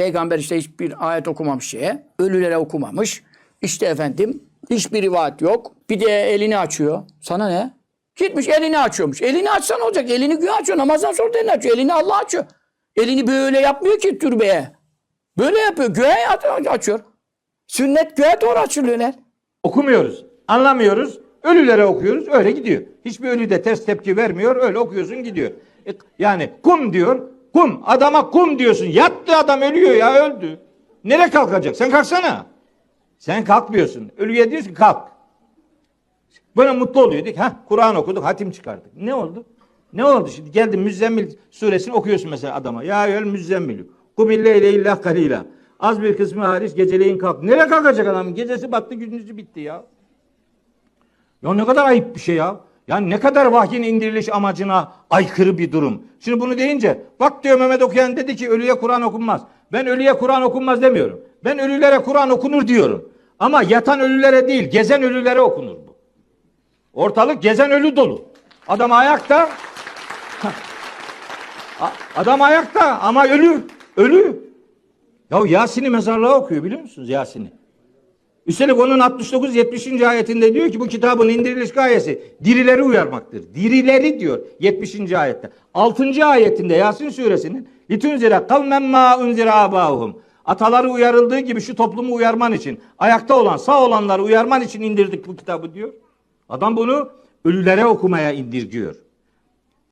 Peygamber işte hiçbir ayet okumamış şeye. Ölülere okumamış. İşte efendim hiçbir rivayet yok. Bir de elini açıyor. Sana ne? Gitmiş elini açıyormuş. Elini açsan olacak. Elini güya açıyor. Namazdan sonra elini açıyor. Elini Allah açıyor. Elini böyle yapmıyor ki türbeye. Böyle yapıyor. Göğe aç- açıyor. Sünnet göğe doğru açılıyor lan. Okumuyoruz. Anlamıyoruz. Ölülere okuyoruz. Öyle gidiyor. Hiçbir ölü de ters tepki vermiyor. Öyle okuyorsun gidiyor. E, Yani kum diyor. Kum. Adama kum diyorsun. Yattı adam ölüyor ya öldü. Nereye kalkacak? Sen kalksana. Sen kalkmıyorsun. Ölüye diyorsun kalk. Böyle mutlu oluyorduk. Ha Kur'an okuduk, hatim çıkardık. Ne oldu? Ne oldu şimdi? Geldin Müzzemmil suresini okuyorsun mesela adama. Ya el müzzemmilü. Kumille ile illah kalila. Az bir kısmı hariç geceleyin kalk. Nereye kalkacak adam? Gecesi battı, gündüzü bitti ya. Ya ne kadar ayıp bir şey ya. Yani ne kadar vahyin indiriliş amacına aykırı bir durum. Şimdi bunu deyince bak diyor Mehmet Okuyan dedi ki ölüye Kur'an okunmaz. Ben ölüye Kur'an okunmaz demiyorum. Ben ölülere Kur'an okunur diyorum. Ama yatan ölülere değil, gezen ölülere okunur bu. Ortalık gezen ölü dolu. Adam ayakta. Adam ayakta ama ölü. Ölü. Ya Yasin'i mezarlığa okuyor biliyor musunuz Yasin'i? Üstelik onun 69-70. ayetinde diyor ki bu kitabın indiriliş gayesi dirileri uyarmaktır. Dirileri diyor 70. ayette. 6. ayetinde Yasin suresinin litunzire kavmen ma unzire abahum. Ataları uyarıldığı gibi şu toplumu uyarman için, ayakta olan, sağ olanları uyarman için indirdik bu kitabı diyor. Adam bunu ölülere okumaya indirgiyor.